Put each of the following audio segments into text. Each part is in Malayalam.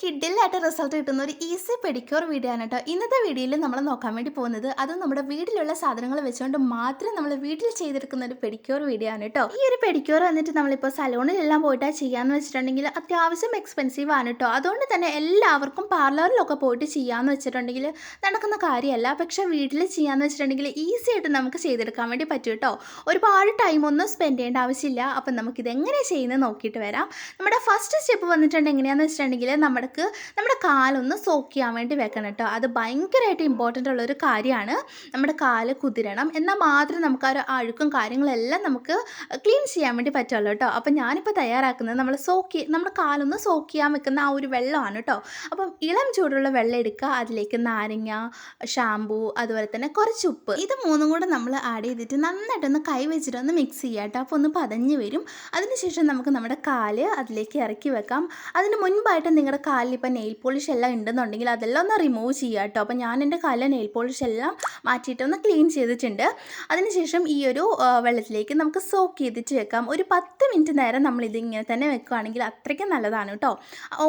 കിഡിലായിട്ട് റിസൾട്ട് കിട്ടുന്ന ഒരു ഈസി പെഡിക്യൂർ വീഡിയോ ആണ് കേട്ടോ ഇന്നത്തെ വീഡിയോയിൽ നമ്മൾ നോക്കാൻ വേണ്ടി പോകുന്നത് അത് നമ്മുടെ വീട്ടിലുള്ള സാധനങ്ങൾ വെച്ചുകൊണ്ട് മാത്രം നമ്മൾ വീട്ടിൽ ചെയ്തെടുക്കുന്ന ഒരു പെഡിക്യൂർ വീഡിയോ ആണ് കേട്ടോ ഈ ഒരു പെഡിക്യൂർ വന്നിട്ട് നമ്മളിപ്പോൾ സലൂണിലെല്ലാം പോയിട്ട് ചെയ്യാന്ന് വെച്ചിട്ടുണ്ടെങ്കിൽ അത്യാവശ്യം എക്സ്പെൻസീവ് ആണ് കേട്ടോ അതുകൊണ്ട് തന്നെ എല്ലാവർക്കും പാർലറിലൊക്കെ പോയിട്ട് ചെയ്യാന്ന് വെച്ചിട്ടുണ്ടെങ്കിൽ നടക്കുന്ന കാര്യമല്ല പക്ഷേ വീട്ടിൽ ചെയ്യാന്ന് വെച്ചിട്ടുണ്ടെങ്കിൽ ഈസി ആയിട്ട് നമുക്ക് ചെയ്തെടുക്കാൻ വേണ്ടി പറ്റും കേട്ടോ ഒരുപാട് ടൈമൊന്നും സ്പെൻഡ് ചെയ്യേണ്ട ആവശ്യമില്ല. അപ്പം നമുക്കിത് എങ്ങനെ ചെയ്യുന്നത് നോക്കിയിട്ട് വരാം. നമ്മുടെ ഫസ്റ്റ് സ്റ്റെപ്പ് വന്നിട്ടുണ്ട് എങ്ങനെയാണെന്ന് വെച്ചിട്ടുണ്ടെങ്കിൽ നമുക്ക് നമ്മുടെ കാലൊന്ന് സോക്ക് ചെയ്യാൻ വേണ്ടി വെക്കണം കേട്ടോ. അത് ഭയങ്കരമായിട്ട് ഇമ്പോർട്ടന്റ് ഉള്ളൊരു കാര്യമാണ്. നമ്മുടെ കാൽ കുതിരണം. എന്നാൽ മാത്രം നമുക്ക് ആ ഒരു അഴുക്കും കാര്യങ്ങളെല്ലാം നമുക്ക് ക്ലീൻ ചെയ്യാൻ വേണ്ടി പറ്റുള്ളൂ കേട്ടോ. അപ്പം ഞാനിപ്പോൾ തയ്യാറാക്കുന്നത് നമ്മൾ സോക്ക് നമ്മുടെ കാലൊന്ന് സോക്ക് ചെയ്യാൻ വെക്കുന്ന ആ ഒരു വെള്ളമാണ് കേട്ടോ. അപ്പം ഇളം ചൂടുള്ള വെള്ളം എടുക്കുക. അതിലേക്ക് നാരങ്ങ ഷാമ്പൂ അതുപോലെ തന്നെ കുറച്ച് ഉപ്പ്. ഇത് മൂന്നും കൂടെ നമ്മൾ ആഡ് ചെയ്തിട്ട് നന്നായിട്ടൊന്ന് കൈ വെച്ചിട്ട് ഒന്ന് മിക്സ് ചെയ്യുക കേട്ടോ. അപ്പോൾ ഒന്ന് പതഞ്ഞ് വരും. അതിനുശേഷം നമുക്ക് നമ്മുടെ കാൽ അതിലേക്ക് ഇറക്കി വെക്കാം. അതിന് മുൻപായിട്ട് നിങ്ങളുടെ കാലിൽ ഇപ്പം നെയിൽ പോളിഷ് എല്ലാം ഉണ്ടെന്നുണ്ടെങ്കിൽ അതെല്ലാം ഒന്ന് റിമൂവ് ചെയ്യുക കേട്ടോ. അപ്പോൾ ഞാൻ എന്റെ കാലിലെ നെയിൽ പോളിഷ് എല്ലാം മാറ്റിയിട്ട് ഒന്ന് ക്ലീൻ ചെയ്തിട്ടുണ്ട്. അതിനുശേഷം ഈ ഒരു വെള്ളത്തിലേക്ക് നമുക്ക് സോക്ക് ചെയ്തിട്ട് വെക്കാം. ഒരു പത്ത് മിനിറ്റ് നേരം നമ്മൾ ഇത് ഇങ്ങനെ തന്നെ വെക്കുകയാണെങ്കിൽ അത്രയ്ക്കും നല്ലതാണ് കേട്ടോ.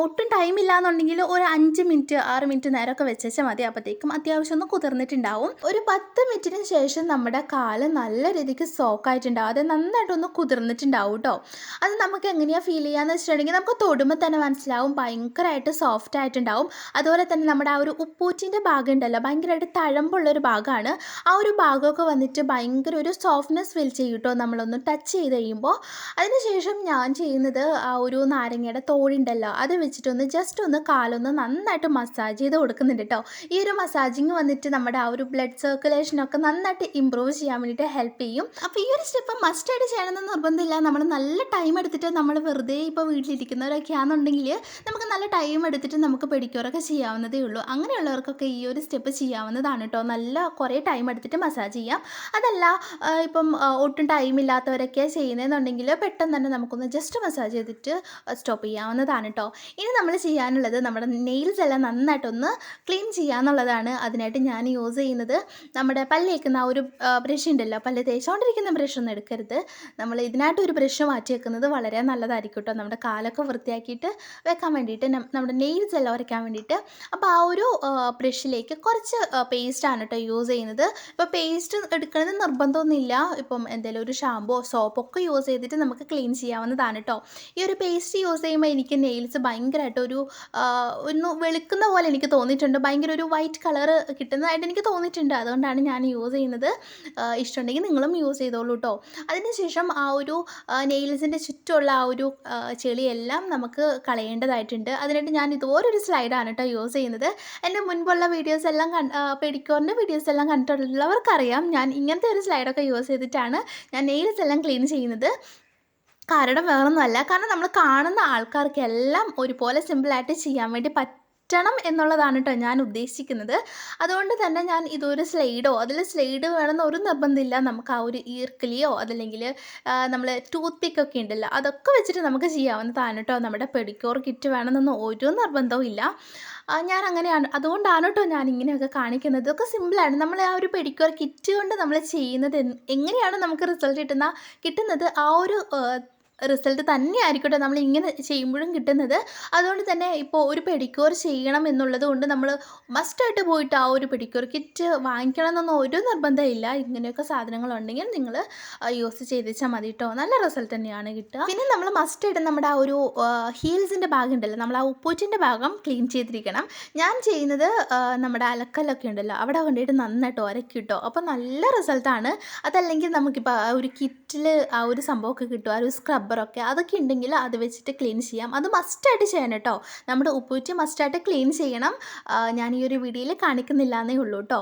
ഒട്ടും ടൈം ഇല്ലാന്നുണ്ടെങ്കിൽ ഒരു അഞ്ച് മിനിറ്റ് ആറ് മിനിറ്റ് നേരമൊക്കെ വെച്ചാൽ മതി. അപ്പോഴത്തേക്കും അത്യാവശ്യം ഒന്ന് കുതിർന്നിട്ടുണ്ടാവും. ഒരു പത്ത് മിനിറ്റിന് ശേഷം നമ്മുടെ കാൽ നല്ല രീതിക്ക് സോക്കായിട്ടുണ്ടാവും അത് നന്നായിട്ടൊന്ന് കുതിർന്നിട്ടുണ്ടാവും കേട്ടോ. അത് നമുക്ക് എങ്ങനെയാണ് ഫീൽ ചെയ്യാന്ന് വെച്ചിട്ടുണ്ടെങ്കിൽ നമുക്ക് തൊടുമ്പോൾ തന്നെ മനസ്സിലാവും. ഭയങ്കരമായിട്ട് സോഫ്റ്റ് ആയിട്ടുണ്ടാവും. അതുപോലെ തന്നെ നമ്മുടെ ആ ഒരു ഉപ്പൂറ്റിന്റെ ഭാഗം ഉണ്ടല്ലോ ഭയങ്കരമായിട്ട് തഴമ്പുള്ളൊരു ഭാഗമാണ്. ആ ഒരു ഭാഗമൊക്കെ വന്നിട്ട് ഭയങ്കര ഒരു സോഫ്റ്റ്നെസ് ഫീൽ ചെയ്യും കേട്ടോ നമ്മളൊന്ന് ടച്ച് ചെയ്ത് കഴിയുമ്പോൾ അതിനുശേഷം ഞാൻ ചെയ്യുന്നത് ആ ഒരു നാരങ്ങയുടെ തോടുണ്ടല്ലോ അത് വെച്ചിട്ടൊന്ന് ജസ്റ്റ് ഒന്ന് കാലൊന്ന് നന്നായിട്ട് മസാജ് ചെയ്ത് കൊടുക്കുന്നുണ്ട് കേട്ടോ ഈ ഒരു മസാജിങ് വന്നിട്ട് നമ്മുടെ ആ ഒരു ബ്ലഡ് സർക്കുലേഷനൊക്കെ നന്നായിട്ട് ഇമ്പ്രൂവ് ചെയ്യാൻ വേണ്ടിയിട്ട് ഹെൽപ്പ് ചെയ്യും. അപ്പോൾ ഈ ഒരു സ്റ്റെപ്പ് മസ്റ്റായിട്ട് ചെയ്യണമെന്ന് നിർബന്ധമില്ല. നമ്മൾ നല്ല ടൈം എടുത്തിട്ട് നമ്മൾ വെറുതെ ഇപ്പോൾ വീട്ടിലിരിക്കുന്നവരൊക്കെ ആണെന്നുണ്ടെങ്കിൽ നമുക്ക് നല്ല ടൈം എടുത്തിട്ട് നമുക്ക് പെഡിക്യൂറൊക്കെ ചെയ്യാവുന്നതേ ഉള്ളൂ. അങ്ങനെയുള്ളവർക്കൊക്കെ ഈ ഒരു സ്റ്റെപ്പ് ചെയ്യാവുന്നതാണ് കേട്ടോ നല്ല കുറേ ടൈം എടുത്തിട്ട് മസാജ് ചെയ്യാം. അതല്ല ഇപ്പം ഒട്ടും ടൈം ഇല്ലാത്തവരൊക്കെ ചെയ്യുന്നതെന്നുണ്ടെങ്കിൽ പെട്ടെന്ന് തന്നെ നമുക്കൊന്ന് ജസ്റ്റ് മസാജ് ചെയ്തിട്ട് സ്റ്റോപ്പ് ചെയ്യാവുന്നതാണ് കേട്ടോ ഇനി നമ്മൾ ചെയ്യാനുള്ളത് നമ്മുടെ നെയിൽസ് എല്ലാം നന്നായിട്ടൊന്ന് ക്ലീൻ ചെയ്യാന്നുള്ളതാണ് അതിനായിട്ട് ഞാൻ യൂസ് ചെയ്യുന്നത്. നമ്മുടെ പല്ലേക്കുന്ന ആ ഒരു ബ്രഷ് ഉണ്ടല്ലോ. പല്ല് തേച്ചുകൊണ്ടിരിക്കുന്ന ബ്രഷ് ഒന്നും എടുക്കരുത്. നമ്മൾ ഇതിനായിട്ട് ഒരു ബ്രഷ് മാറ്റി വെക്കുന്നത് വളരെ നല്ലതായിരിക്കും കേട്ടോ നമ്മുടെ കാലൊക്കെ വൃത്തിയാക്കിയിട്ട് വെക്കാൻ വേണ്ടിയിട്ട് നമ്മുടെ നെയിൽസ് എല്ലാം ഉരയ്ക്കാൻ വേണ്ടിയിട്ട്. അപ്പോൾ ആ ഒരു ബ്രഷിലേക്ക് കുറച്ച് പേസ്റ്റാണ് കേട്ടോ യൂസ് ചെയ്യുന്നത്. ഇപ്പോൾ പേസ്റ്റ് എടുക്കുന്നത് നിർബന്ധമൊന്നുമില്ല. ഇപ്പം എന്തെങ്കിലും ഒരു ഷാമ്പോ സോപ്പോ ഒക്കെ യൂസ് ചെയ്തിട്ട് നമുക്ക് ക്ലീൻ ചെയ്യാവുന്നതാണ് കേട്ടോ ഈ ഒരു പേസ്റ്റ് യൂസ് ചെയ്യുമ്പോൾ എനിക്ക് നെയിൽസ് ഭയങ്കരമായിട്ട് ഒരു ഒന്ന് വെളുക്കുന്ന പോലെ എനിക്ക് തോന്നിയിട്ടുണ്ട്. ഭയങ്കര ഒരു വൈറ്റ് കളർ കിട്ടുന്നതായിട്ട് എനിക്ക് തോന്നിയിട്ടുണ്ട്. അതുകൊണ്ടാണ് ഞാൻ യൂസ് ചെയ്യുന്നത്. ഇഷ്ടമുണ്ടെങ്കിൽ നിങ്ങളും യൂസ് ചെയ്തോളൂ കേട്ടോ അതിനുശേഷം ആ ഒരു നെയിൽസിന്റെ ചുറ്റുമുള്ള ആ ഒരു ചെളിയെല്ലാം നമുക്ക് കളയേണ്ടതായിട്ടുണ്ട്. അതിനായിട്ട് ഞാൻ ഇതുപോലൊരു സ്ലൈഡാണ് കേട്ടോ യൂസ് ചെയ്യുന്നത്. എന്റെ മുൻപുള്ള വീഡിയോസ് എല്ലാം പെഡിക്കോറിന്റെ വീഡിയോസ് എല്ലാം കണ്ടിട്ടുള്ളവർക്കറിയാം ഞാൻ ഇങ്ങനത്തെ ഒരു സ്ലൈഡൊക്കെ യൂസ് ചെയ്തിട്ടാണ് ഞാൻ നെയിൽസ് എല്ലാം ക്ലീൻ ചെയ്യുന്നത്. കാരണം വേറൊന്നുമല്ല. കാരണം നമ്മൾ കാണുന്ന ആൾക്കാർക്കെല്ലാം ഒരുപോലെ സിമ്പിളായിട്ട് ചെയ്യാൻ വേണ്ടി പറ്റണം എന്നുള്ളതാണ് കേട്ടോ ഞാൻ ഉദ്ദേശിക്കുന്നത്. അതുകൊണ്ട് തന്നെ ഞാൻ ഇതൊരു സ്ലൈഡോ അതിൽ സ്ലൈഡ് വേണമെന്ന് ഒരു നിർബന്ധമില്ല. നമുക്ക് ആ ഒരു ഈർക്കിലിയോ അതല്ലെങ്കിൽ നമ്മൾ ടൂത്ത് പിക്കൊക്കെ ഉണ്ടല്ലോ അതൊക്കെ വെച്ചിട്ട് നമുക്ക് ചെയ്യാവുന്നതാണ് കേട്ടോ നമ്മുടെ പെഡിക്യൂർ കിറ്റ് വേണമെന്നൊന്നും ഒരു നിർബന്ധവും ഇല്ല. ഞാൻ അങ്ങനെയാണ്. അതുകൊണ്ടാണ് കേട്ടോ ഞാൻ ഇങ്ങനെയൊക്കെ കാണിക്കുന്നത്. ഇതൊക്കെ സിമ്പിളാണ് നമ്മൾ ആ ഒരു പെഡിക്യൂർ കിറ്റ് കൊണ്ട് നമ്മൾ ചെയ്യുന്നത് എങ്ങനെയാണ് നമുക്ക് റിസൾട്ട് കിട്ടുന്ന കിട്ടുന്നത്? ആ ഒരു റിസൾട്ട് തന്നെ ആയിരിക്കട്ടെ നമ്മൾ ഇങ്ങനെ ചെയ്യുമ്പോഴും കിട്ടുന്നത്. അതുകൊണ്ട് തന്നെ ഇപ്പോൾ ഒരു പെഡിക്യൂർ ചെയ്യണം എന്നുള്ളത് കൊണ്ട് നമ്മൾ മസ്റ്റായിട്ട് പോയിട്ട് ആ ഒരു പെഡിക്യൂർ കിറ്റ് വാങ്ങിക്കണം എന്നൊന്നും ഒരു നിർബന്ധമില്ല ഇങ്ങനെയൊക്കെ സാധനങ്ങളുണ്ടെങ്കിൽ നിങ്ങൾ യൂസ് ചെയ്തിച്ചാൽ മതി കേട്ടോ നല്ല റിസൾട്ട് തന്നെയാണ് കിട്ടുക. പിന്നെ നമ്മൾ മസ്റ്റായിട്ട് നമ്മുടെ ആ ഒരു ഹീൽസിന്റെ ഭാഗം ഉണ്ടല്ലോ. നമ്മൾ ആ ഉപ്പൂറ്റിന്റെ ഭാഗം ക്ലീൻ ചെയ്തിരിക്കണം. ഞാൻ ചെയ്യുന്നത് നമ്മുടെ അലക്കലൊക്കെ ഉണ്ടല്ലോ. അവിടെ കൊണ്ടുപോയിട്ട് നന്നായിട്ട് ഉരക്കി കിട്ടോ അപ്പോൾ നല്ല റിസൾട്ടാണ് അതല്ലെങ്കിൽ നമുക്കിപ്പോൾ ആ ഒരു കിറ്റിൽ ആ ഒരു സംഭവമൊക്കെ കിട്ടും. ആ ഒരു സ്ക്രബ്ബറൊക്കെ അതൊക്കെ ഉണ്ടെങ്കിൽ അത് വെച്ചിട്ട് ക്ലീൻ ചെയ്യാം. അത് മസ്റ്റായിട്ട് ചെയ്യണം കേട്ടോ. നമ്മുടെ ഉപ്പൂറ്റി മസ്റ്റായിട്ട് ക്ലീൻ ചെയ്യണം. ഞാൻ ഈ ഒരു വീഡിയോയിൽ കാണിക്കുന്നില്ല എന്നേ ഉള്ളൂ കേട്ടോ.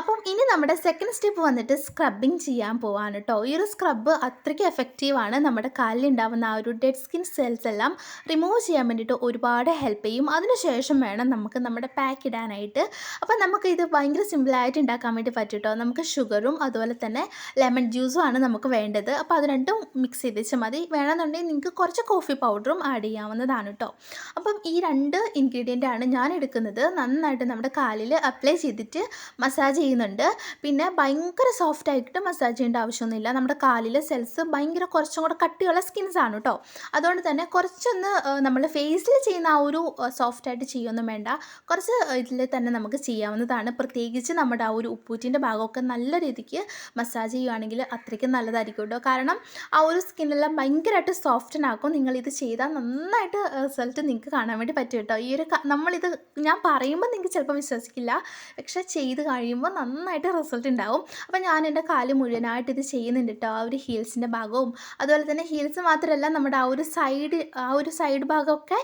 അപ്പം ഇനി നമ്മുടെ സെക്കൻഡ് സ്റ്റെപ്പ് വന്നിട്ട് സ്ക്രബിങ് ചെയ്യാൻ പോവാണ് കേട്ടോ. ഈ ഒരു സ്ക്രബ്ബ് അത്രയ്ക്ക് എഫക്റ്റീവാണ് നമ്മുടെ കാലിലുണ്ടാവുന്ന ആ ഒരു ഡെഡ് സ്കിൻ സെൽസ് എല്ലാം റിമൂവ് ചെയ്യാൻ വേണ്ടിയിട്ട് ഒരുപാട് ഹെൽപ്പ് ചെയ്യും. അതിനുശേഷം വേണം നമുക്ക് നമ്മുടെ പാക്ക് ഇടാനായിട്ട്. അപ്പം നമുക്ക് ഇത് ഭയങ്കര സിമ്പിളായിട്ട് ഉണ്ടാക്കാൻ വേണ്ടി പറ്റും കേട്ടോ. നമുക്ക് ഷുഗറും അതുപോലെ തന്നെ ലെമൺ ജ്യൂസും ആണ് നമുക്ക് വേണ്ടത്. അപ്പോൾ അത് രണ്ടും മിക്സ് ചെയ്ത് വെച്ചാൽ മതി. വേണമെന്നുണ്ടെങ്കിൽ നിങ്ങൾക്ക് കുറച്ച് കോഫി പൗഡറും ആഡ് ചെയ്യാവുന്നതാണ് കേട്ടോ അപ്പം ഈ രണ്ട് ഇൻഗ്രീഡിയന്റ് ആണ് ഞാൻ എടുക്കുന്നത്. നന്നായിട്ട് നമ്മുടെ കാലിൽ അപ്ലൈ ചെയ്തിട്ട് മസാജ് ചെയ്യുന്നുണ്ട്. പിന്നെ ഭയങ്കര സോഫ്റ്റ് ആയിട്ട് മസാജ് ചെയ്യേണ്ട ആവശ്യമൊന്നുമില്ല. നമ്മുടെ കാലിലെ സെൽസ് ഭയങ്കര കുറച്ചും കൂടെ കട്ടിയുള്ള സ്കിൻസ് ആണ് കേട്ടോ അതുകൊണ്ട് തന്നെ കുറച്ചൊന്ന് നമ്മൾ ഫേസിൽ ചെയ്യുന്ന ആ ഒരു സോഫ്റ്റ് ആയിട്ട് ചെയ്യൊന്നും വേണ്ട. കുറച്ച് ഇതിൽ തന്നെ നമുക്ക് ചെയ്യാവുന്നതാണ്. പ്രത്യേകിച്ച് നമ്മുടെ ആ ഒരു ഉപ്പൂറ്റിന്റെ ഭാഗമൊക്കെ നല്ല രീതിക്ക് മസാജ് ചെയ്യുകയാണെങ്കിൽ അത്രയ്ക്ക് നല്ലതായിരിക്കും കേട്ടോ കാരണം ആ ഒരു സ്കിന്നെല്ലാം ഭയങ്കരമായിട്ട് സോഫ്റ്റൻ ആക്കും. നിങ്ങളിത് ചെയ്താൽ നന്നായിട്ട് റിസൾട്ട് നിങ്ങൾക്ക് കാണാൻ വേണ്ടി പറ്റും കേട്ടോ. ഈ ഒരു നമ്മളിത് ഞാൻ പറയുമ്പോൾ നിങ്ങൾക്ക് ചിലപ്പോൾ വിശ്വസിക്കില്ല. പക്ഷേ ചെയ്ത് കഴിയുമ്പോൾ നന്നായിട്ട് റിസൾട്ട് ഉണ്ടാവും അപ്പോൾ ഞാൻ എന്റെ കാൽ മുഴുവനായിട്ട് ഇത് ചെയ്യുന്നുണ്ട് കേട്ടോ ആ ഒരു ഹീൽസിന്റെ ഭാഗവും. അതുപോലെ തന്നെ ഹീൽസ് മാത്രമല്ല നമ്മുടെ ആ ഒരു സൈഡ് ആ ഒരു സൈഡ് ഭാഗമൊക്കെ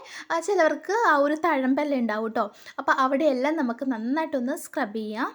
ചിലവർക്ക് ആ ഒരു തഴമ്പെല്ലാം ഉണ്ടാവും കേട്ടോ അപ്പോൾ അവിടെയെല്ലാം നമുക്ക് നന്നായിട്ടൊന്ന് സ്ക്രബ് ചെയ്യാം.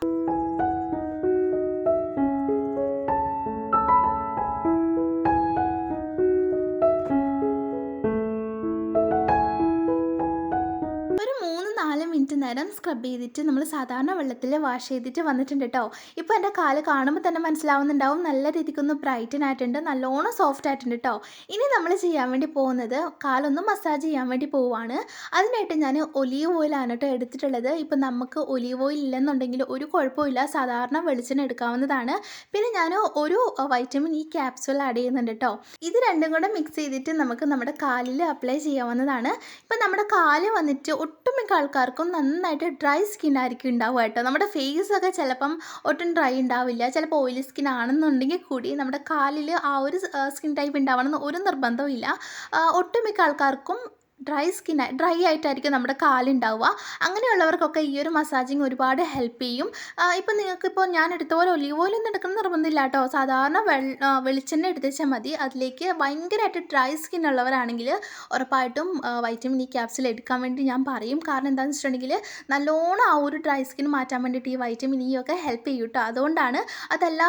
നേരം സ്ക്രബ് ചെയ്തിട്ട് നമ്മൾ സാധാരണ വെള്ളത്തിൽ വാഷ് ചെയ്തിട്ട് വന്നിട്ടുണ്ട് കേട്ടോ ഇപ്പോൾ എന്റെ കാൽ കാണുമ്പോൾ തന്നെ മനസ്സിലാവുന്നുണ്ടാവും. നല്ല രീതിക്കൊന്ന് ബ്രൈറ്റൻ ആയിട്ടുണ്ട്. നല്ലോണം സോഫ്റ്റ് ആയിട്ടുണ്ട് കേട്ടോ ഇനി നമ്മൾ ചെയ്യാൻ വേണ്ടി പോകുന്നത് കാലൊന്ന് മസാജ് ചെയ്യാൻ വേണ്ടി പോവുകയാണ് അതിനായിട്ട് ഞാൻ ഒലീവ് ഓയിലാണ് കേട്ടോ എടുത്തിട്ടുള്ളത്. ഇപ്പം നമുക്ക് ഒലീവ് ഓയിൽ ഇല്ലെന്നുണ്ടെങ്കിൽ ഒരു കുഴപ്പമില്ല സാധാരണ വെളിച്ചെണ്ണ എടുക്കാവുന്നതാണ്. പിന്നെ ഞാൻ ഒരു വൈറ്റമിൻ ഇ ക്യാപ്സൂൾ ആഡ് ചെയ്യുന്നുണ്ട് കേട്ടോ ഇത് രണ്ടും കൂടെ മിക്സ് ചെയ്തിട്ട് നമുക്ക് നമ്മുടെ കാലിൽ അപ്ലൈ ചെയ്യാവുന്നതാണ്. ഇപ്പം നമ്മുടെ കാൽ വന്നിട്ട് ഒട്ടുമിക്ക ആൾക്കാർക്കും നന്നായിട്ട് ഡ്രൈ സ്കിൻ ആയിരിക്കും ഉണ്ടാവുക കേട്ടോ. നമ്മുടെ ഫേസ് ഒക്കെ ചിലപ്പം ഒട്ടും ഡ്രൈ ഉണ്ടാവില്ല. ചിലപ്പോൾ ഓയിലി സ്കിൻ ആണെന്നുണ്ടെങ്കിൽ കൂടി നമ്മുടെ കാലിൽ ആ ഒരു സ്കിൻ ടൈപ്പ് ഉണ്ടാവണമെന്ന് ഒരു നിർബന്ധവും ഇല്ല ഒട്ടുമിക്ക ആൾക്കാർക്കും ഡ്രൈ സ്കിൻ ഡ്രൈ ആയിട്ടായിരിക്കും നമ്മുടെ കാലുണ്ടാവുക. അങ്ങനെയുള്ളവർക്കൊക്കെ ഈ ഒരു മസാജിങ് ഒരുപാട് ഹെൽപ്പ് ചെയ്യും. ഇപ്പം നിങ്ങൾക്കിപ്പോൾ ഞാൻ എടുത്ത പോലെ ഒലിവ് ഓയിൽ ഒന്നും എടുക്കണം നിർബന്ധമില്ല കേട്ടോ. സാധാരണ വെളിച്ചെണ്ണ എടുത്തുവെച്ചാൽ മതി. അതിലേക്ക് ഭയങ്കരമായിട്ട് ഡ്രൈ സ്കിൻ ഉള്ളവരാണെങ്കിൽ ഉറപ്പായിട്ടും വൈറ്റമിൻ ഇ ക്യാപ്സിൽ എടുക്കാൻ വേണ്ടി ഞാൻ പറയും. കാരണം എന്താണെന്ന് വെച്ചിട്ടുണ്ടെങ്കിൽ നല്ലോണം ആ ഒരു ഡ്രൈ സ്കിൻ മാറ്റാൻ വേണ്ടിയിട്ട് ഈ വൈറ്റമിൻ ഇ ഒക്കെ ഹെൽപ്പ് ചെയ്യും കേട്ടോ. അതുകൊണ്ടാണ് അതല്ല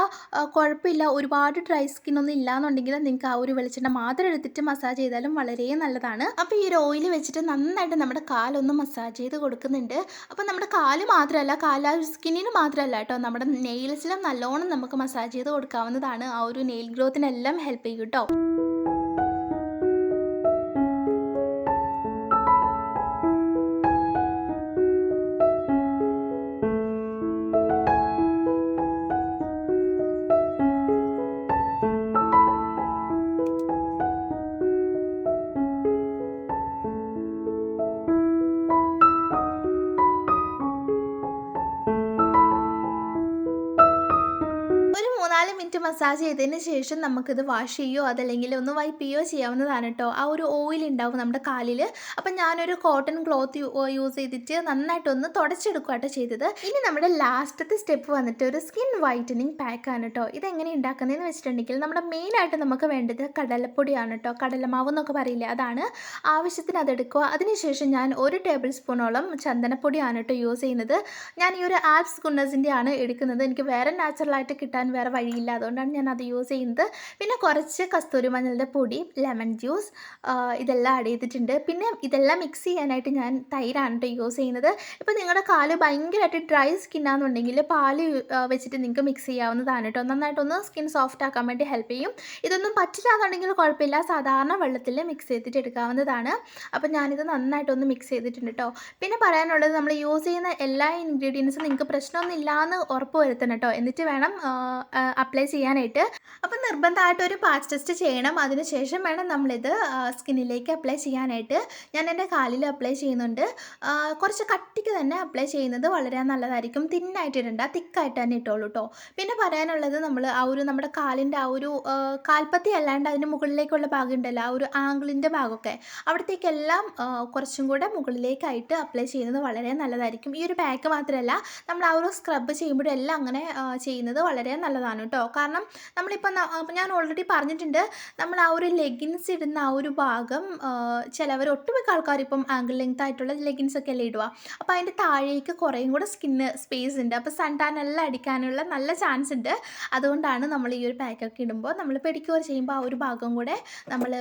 കുഴപ്പമില്ല. ഒരുപാട് ഡ്രൈ സ്കിൻ ഒന്നും ഇല്ലാന്നുണ്ടെങ്കിൽ നിങ്ങൾക്ക് ആ ഒരു വെളിച്ചെണ്ണ മാത്രം എടുത്തിട്ട് മസാജ് ചെയ്താലും വളരെ നല്ലതാണ്. അപ്പോൾ ഈ ഒരു ഓയിൽ വെച്ചിട്ട് നന്നായിട്ട് നമ്മുടെ കാലൊന്ന് മസാജ് ചെയ്ത് കൊടുക്കുന്നുണ്ട്. അപ്പോൾ നമ്മുടെ കാൽ മാത്രമല്ല കാല സ്കിന്നിന് മാത്രമല്ല കേട്ടോ നമ്മുടെ നെയിൽസിലും നല്ലോണം നമുക്ക് മസാജ് ചെയ്ത് കൊടുക്കാവുന്നതാണ്. ആ ഒരു നെയിൽ ഗ്രോത്തിനെല്ലാം ഹെൽപ്പ് ചെയ്യും കേട്ടോ. മസാജ് ചെയ്തതിന് ശേഷം നമുക്കിത് വാഷ് ചെയ്യുകയോ അതല്ലെങ്കിൽ ഒന്ന് വൈപ്പ് ചെയ്യുകയോ ചെയ്യാവുന്നതാണ് കേട്ടോ ആ ഒരു ഓയിൽ ഉണ്ടാവും നമ്മുടെ കാലിൽ അപ്പം ഞാനൊരു കോട്ടൺ ക്ലോത്ത് യൂസ് ചെയ്തിട്ട് നന്നായിട്ടൊന്ന് തുടച്ചെടുക്കുക കേട്ടോ ചെയ്തത്. ഇനി നമ്മുടെ ലാസ്റ്റത്തെ സ്റ്റെപ്പ് വന്നിട്ട് ഒരു സ്കിൻ വൈറ്റനിങ് പാക്കാണ് കേട്ടോ ഇതെങ്ങനെ ഉണ്ടാക്കുന്നതെന്ന് വെച്ചിട്ടുണ്ടെങ്കിൽ നമ്മുടെ മെയിനായിട്ട് നമുക്ക് വേണ്ടത് കടലപ്പൊടിയാണ് കേട്ടോ കടലമാവ് എന്നൊക്കെ പറയില്ലേ അതാണ്. ആവശ്യത്തിന് അതെടുക്കുക അതിനുശേഷം ഞാൻ ഒരു ടേബിൾ സ്പൂണോളം ചന്ദനപ്പൊടിയാണ് കേട്ടോ യൂസ് ചെയ്യുന്നത്. ഞാൻ ഈ ഒരു ആപ്സ് ഗുണ്ണസിന്റെ ആണ് എടുക്കുന്നത്. എനിക്ക് വേറെ നാച്ചുറലായിട്ട് കിട്ടാൻ വേറെ വഴിയില്ല. അതുകൊണ്ടാണ് ഞാൻ അത് യൂസ് ചെയ്യുന്നത്. പിന്നെ കുറച്ച് കസ്തൂരി മഞ്ഞളുടെ പൊടി ലെമൺ ജ്യൂസ് ഇതെല്ലാം ആഡ് ചെയ്തിട്ടുണ്ട്. പിന്നെ ഇതെല്ലാം മിക്സ് ചെയ്യാനായിട്ട് ഞാൻ തൈരാണ് കേട്ടോ യൂസ് ചെയ്യുന്നത്. ഇപ്പോൾ നിങ്ങളുടെ കാൽ ഭയങ്കരമായിട്ട് ഡ്രൈ സ്കിന്നാണെന്നുണ്ടെങ്കിൽ പാൽ വെച്ചിട്ട് നിങ്ങൾക്ക് മിക്സ് ചെയ്യാവുന്നതാണ് കേട്ടോ നന്നായിട്ടൊന്ന് സ്കിൻ സോഫ്റ്റ് ആക്കാൻ വേണ്ടി ഹെൽപ്പ് ചെയ്യും. ഇതൊന്നും പറ്റില്ലാന്നുണ്ടെങ്കിൽ കുഴപ്പമില്ല. സാധാരണ വെള്ളത്തിൽ മിക്സ് ചെയ്തിട്ട് എടുക്കാവുന്നതാണ്. അപ്പോൾ ഞാനിത് നന്നായിട്ടൊന്ന് മിക്സ് ചെയ്തിട്ടുണ്ട് കേട്ടോ പിന്നെ പറയാനുള്ളത് നമ്മൾ യൂസ് ചെയ്യുന്ന എല്ലാ ഇൻഗ്രീഡിയൻസും നിങ്ങൾക്ക് പ്രശ്നമൊന്നും ഇല്ലയെന്ന് ഉറപ്പ് വരുത്തണം കേട്ടോ എന്നിട്ട് വേണം അപ്ലൈ ചെയ്യാനായിട്ട്. അപ്പം നിർബന്ധമായിട്ട് ഒരു പാച്ച് ടെസ്റ്റ് ചെയ്യണം. അതിനുശേഷം വേണം നമ്മളിത് സ്കിന്നിലേക്ക് അപ്ലൈ ചെയ്യാനായിട്ട്. ഞാൻ എന്റെ കാലിൽ അപ്ലൈ ചെയ്യുന്നുണ്ട്. കുറച്ച് കട്ടിക്ക് തന്നെ അപ്ലൈ ചെയ്യുന്നത് വളരെ നല്ലതായിരിക്കും. തിന്നായിട്ട് ഇടണ്ട തിക്കായിട്ട് തന്നെ ഇട്ടോളൂ കേട്ടോ പിന്നെ പറയാനുള്ളത് നമ്മൾ ആ ഒരു നമ്മുടെ കാലിന്റെ ആ ഒരു കാൽപ്പത്തി അല്ലാണ്ട് അതിന് മുകളിലേക്കുള്ള ഭാഗം ഉണ്ടല്ലോ ആ ഒരു ആംഗിളിന്റെ ഭാഗമൊക്കെ അവിടത്തേക്കെല്ലാം കുറച്ചും കൂടെ മുകളിലേക്കായിട്ട് അപ്ലൈ ചെയ്യുന്നത് വളരെ നല്ലതായിരിക്കും. ഈ ഒരു പാക്ക് മാത്രമല്ല നമ്മൾ ആ ഒരു സ്ക്രബ് ചെയ്യുമ്പോഴെല്ലാം അങ്ങനെ ചെയ്യുന്നത് വളരെ നല്ലതാണ് കേട്ടോ കാരണം നമ്മളിപ്പോൾ ഞാൻ ഓൾറെഡി പറഞ്ഞിട്ടുണ്ട്. നമ്മൾ ആ ഒരു ലെഗിൻസ് ഇടുന്ന ആ ഒരു ഭാഗം ചിലവർ ഒട്ടുമിക്ക ആൾക്കാർ ഇപ്പം ആംഗിൾ ലെങ്ത് ആയിട്ടുള്ള ലെഗിൻസ് ഒക്കെ അല്ലേ ഇടുക. അപ്പോൾ അതിന്റെ താഴേക്ക് കുറേയും കൂടെ സ്കിന്ന് സ്പേസ് ഉണ്ട്. അപ്പോൾ സൺ ടാൻ എല്ലാം അടിക്കാനുള്ള നല്ല ചാൻസ് ഉണ്ട്. അതുകൊണ്ടാണ് നമ്മൾ ഈ ഒരു പാക്കൊക്കെ ഇടുമ്പോൾ നമ്മൾ പെഡിക്യൂർ ചെയ്യുമ്പോൾ ആ ഒരു ഭാഗം കൂടെ നമ്മൾ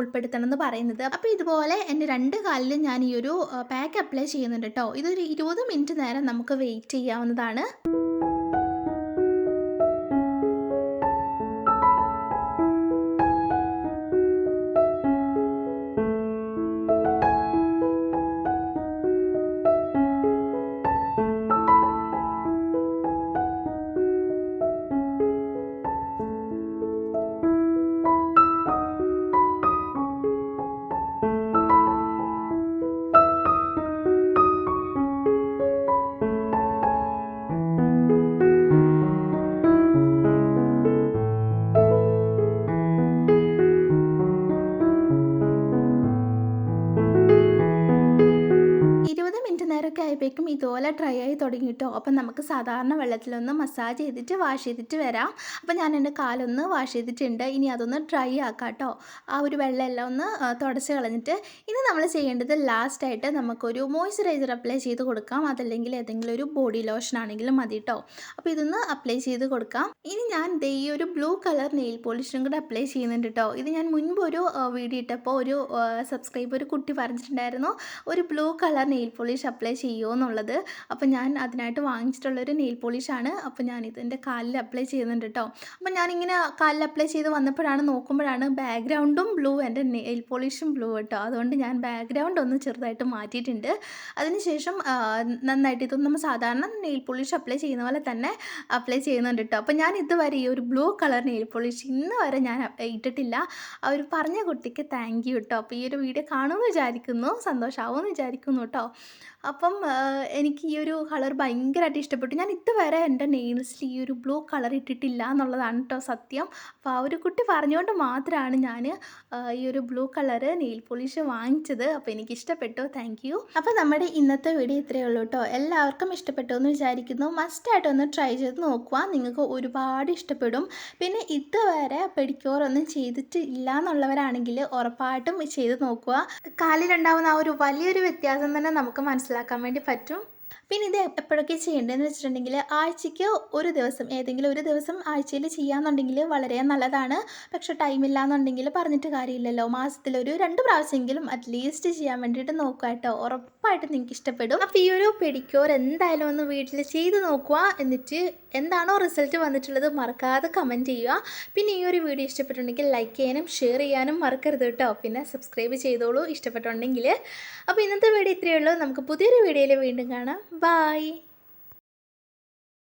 ഉൾപ്പെടുത്തണം എന്ന് പറയുന്നത്. അപ്പോൾ ഇതുപോലെ എന്റെ രണ്ട് കാലിലും ഞാൻ ഈ ഒരു പാക്ക് അപ്ലൈ ചെയ്യുന്നുണ്ട് കേട്ടോ ഇതൊരു ഇരുപത് മിനിറ്റ് നേരം നമുക്ക് വെയിറ്റ് ചെയ്യാവുന്നതാണ്. ട്രൈ ഡ്രൈ ആയി തുടങ്ങിയിട്ടോ അപ്പം നമുക്ക് സാധാരണ വെള്ളത്തിലൊന്ന് മസാജ് ചെയ്തിട്ട് വാഷ് ചെയ്തിട്ട് വരാം. അപ്പം ഞാൻ എന്റെ കാലൊന്ന് വാഷ് ചെയ്തിട്ടുണ്ട്. ഇനി അതൊന്ന് ഡ്രൈ ആക്കാം ആ ഒരു വെള്ളമെല്ലാം ഒന്ന് തുടച്ച് കളഞ്ഞിട്ട് ഇനി നമ്മൾ ചെയ്യേണ്ടത് ലാസ്റ്റായിട്ട് നമുക്കൊരു മോയ്സ്ചറൈസർ അപ്ലൈ ചെയ്ത് കൊടുക്കാം. അതല്ലെങ്കിൽ ഏതെങ്കിലും ഒരു ബോഡി ലോഷൻ ആണെങ്കിലും മതി കേട്ടോ അപ്പോൾ ഇതൊന്ന് അപ്ലൈ ചെയ്ത് കൊടുക്കാം. ഇനി ഞാൻ ദേ ഈ ഒരു ബ്ലൂ കളർ നെയിൽ പോളിഷും കൂടെ അപ്ലൈ ചെയ്യുന്നുണ്ട് കേട്ടോ ഇത് ഞാൻ മുൻപ് ഒരു വീഡിയോ ഇട്ടപ്പോൾ ഒരു സബ്സ്ക്രൈബർ ഒരു കുട്ടി പറഞ്ഞിട്ടുണ്ടായിരുന്നു ഒരു blue colour nail polish apply ചെയ്യുമോ എന്നുള്ളത്. അപ്പോൾ ഞാൻ അതിനായിട്ട് വാങ്ങിച്ചിട്ടുള്ളൊരു നെയിൽ പോളിഷാണ് അപ്പോൾ ഞാൻ ഇതിന്റെ കാലിൽ അപ്ലൈ ചെയ്യുന്നുണ്ട് കേട്ടോ അപ്പോൾ ഞാനിങ്ങനെ കാലിൽ അപ്ലൈ ചെയ്ത് വന്നപ്പോഴാണ് നോക്കുമ്പോഴാണ് ബാക്ക്ഗ്രൗണ്ടും ബ്ലൂ എന്റെ നെയിൽ പോളിഷും ബ്ലൂ കേട്ടോ അതുകൊണ്ട് ഞാൻ ബാക്ക്ഗ്രൗണ്ട് ഒന്ന് ചെറുതായിട്ട് മാറ്റിയിട്ടുണ്ട്. അതിനുശേഷം നന്നായിട്ട് ഇതൊന്നും നമ്മൾ സാധാരണ നെയിൽ പോളിഷ് അപ്ലൈ ചെയ്യുന്ന പോലെ തന്നെ അപ്ലൈ ചെയ്യുന്നുണ്ട് കേട്ടോ അപ്പോൾ ഞാൻ ഇതുവരെ ഈ ഒരു ബ്ലൂ കളർ നെയിൽ പോളിഷ് ഇന്ന് വരെ ഞാൻ ഇട്ടിട്ടില്ല അവർ പറഞ്ഞ കുട്ടിക്ക് താങ്ക് യു കേട്ടോ അപ്പോൾ ഈ ഒരു വീഡിയോ കാണുമെന്ന് വിചാരിക്കുന്നു സന്തോഷമാവുമെന്ന് വിചാരിക്കുന്നു കേട്ടോ അപ്പം ആ, എനിക്ക് ഈ ഒരു കളർ ഭയങ്കരമായിട്ട് ഇഷ്ടപ്പെട്ടു. ഞാൻ ഇതുവരെ എന്റെ നെയിൽസിൽ ഈ ഒരു ബ്ലൂ കളർ ഇട്ടിട്ടില്ല എന്നുള്ളതാണ് കേട്ടോ സത്യം. അപ്പോൾ ആ ഒരു കുട്ടി പറഞ്ഞുകൊണ്ട് മാത്രമാണ് ഞാൻ ഈ ഒരു ബ്ലൂ കളറ് നെയിൽ പോളിഷ് വാങ്ങിച്ചത്. അപ്പോൾ എനിക്ക് ഇഷ്ടപ്പെട്ടു. Thank you. അപ്പോൾ നമ്മുടെ ഇന്നത്തെ വീഡിയോ ഇത്രയേ ഉള്ളൂ കേട്ടോ. എല്ലാവർക്കും ഇഷ്ടപ്പെട്ടു എന്ന് വിചാരിക്കുന്നു. മസ്റ്റായിട്ട് ഒന്ന് ട്രൈ ചെയ്ത് നോക്കുക. നിങ്ങൾക്ക് ഒരുപാട് ഇഷ്ടപ്പെടും. പിന്നെ ഇതുവരെ പെഡിക്യൂർ ഒന്നും ചെയ്തിട്ട് ഇല്ല എന്നുള്ളവരാണെങ്കിൽ ഉറപ്പായിട്ടും ചെയ്ത് നോക്കുക. കാലിലുണ്ടാവുന്ന ആ ഒരു വലിയൊരു വ്യത്യാസം തന്നെ നമുക്ക് മനസ്സിലാക്കാൻ വേണ്ടി പറ്റും. പിന്നെ ഇത് എപ്പോഴൊക്കെ ചെയ്യേണ്ടതെന്ന് വെച്ചിട്ടുണ്ടെങ്കിൽ ആഴ്ചയ്ക്ക് ഒരു ദിവസം ഏതെങ്കിലും ഒരു ദിവസം ആഴ്ചയിൽ ചെയ്യാന്നുണ്ടെങ്കിൽ വളരെ നല്ലതാണ്. പക്ഷെ ടൈമില്ല എന്നുണ്ടെങ്കിൽ പറഞ്ഞിട്ട് കാര്യമില്ലല്ലോ. മാസത്തിലൊരു രണ്ട് പ്രാവശ്യമെങ്കിലും അറ്റ്ലീസ്റ്റ് ചെയ്യാൻ വേണ്ടിയിട്ട് നോക്കുക കേട്ടോ. ഉറപ്പായിട്ടും നിങ്ങൾക്ക് ഇഷ്ടപ്പെടും. അപ്പോൾ ഈ ഒരു പെഡിക്യൂർ എന്തായാലും ഒന്ന് വീട്ടിൽ ചെയ്ത് നോക്കുക. എന്നിട്ട് എന്താണോ റിസൾട്ട് വന്നിട്ടുള്ളത് മറക്കാതെ കമന്റ് ചെയ്യുക. പിന്നെ ഈ ഒരു വീഡിയോ ഇഷ്ടപ്പെട്ടുണ്ടെങ്കിൽ ലൈക്ക് ചെയ്യാനും ഷെയർ ചെയ്യാനും മറക്കരുത് കേട്ടോ. പിന്നെ സബ്സ്ക്രൈബ് ചെയ്തോളൂ ഇഷ്ടപ്പെട്ടുണ്ടെങ്കിൽ. അപ്പോൾ ഇന്നത്തെ വീഡിയോ ഇത്രയേ ഉള്ളൂ. നമുക്ക് പുതിയൊരു വീഡിയോയിൽ വീണ്ടും കാണാം. Bye.